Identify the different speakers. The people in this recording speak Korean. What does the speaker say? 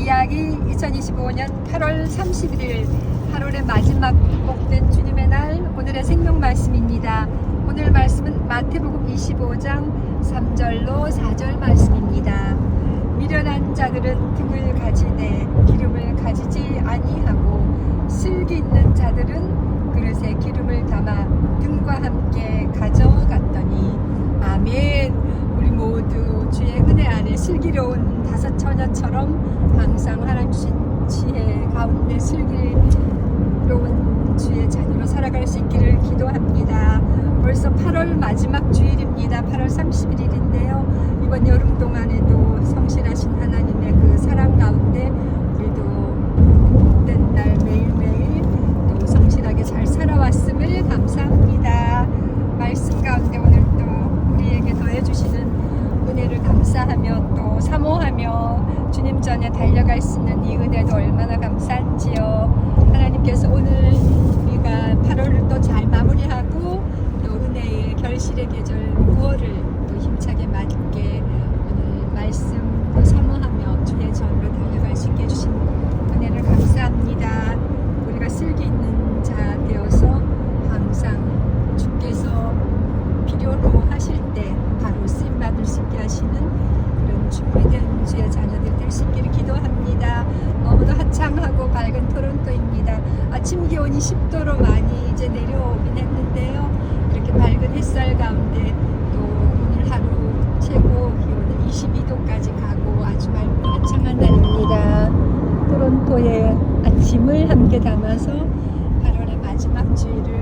Speaker 1: 이야기 2025년 8월 31일 8월의 마지막 복된 주님의 날 오늘의 생명 말씀입니다. 오늘 말씀은 마태복음 25장 3절로 4절 말씀입니다. 미련한 자들은 등을 가지되 기름을 가지지 아니하고 슬기 있는 자들은 그릇에 기름을 담아 등과 함께 가져갔더니 아멘 우리 모두 주의 슬기로운 다섯 처녀처럼 항상 하나님 주신 지혜 가운데 슬기로운 주의 자녀로 살아갈 수 있기를 기도합니다. 벌써 8월 마지막 주 사모하며 주님 전에 달려갈 수 있는 이 은혜도 얼마나 감사한지요. 하나님께서 오늘 우리가 8월을 또 잘 마무리하고 또 은혜의 결실의 계절 9월을 또 힘차게 맞게 오늘 말씀 또 사모하며 주의 전으로 달려갈 수 있게 해주신 은혜를 감사합니다. 우리가 슬기 있는 자 되어서 항상 주께서 필요로 하실 때 바로 쓰임 받을 수 있게 하시는 그런 준비된 주의 자녀들 될 수 있기를 기도합니다. 너무도 화창하고 밝은 토론토입니다. 아침 기온이 10도로 많이 이제 내려오긴 했는데요. 이렇게 밝은 햇살 가운데 또 오늘 하루 최고 기온은 22도까지 가고 아주 맑고 화창한 날입니다. 토론토의 아침을 함께 담아서 8월의 마지막 주일을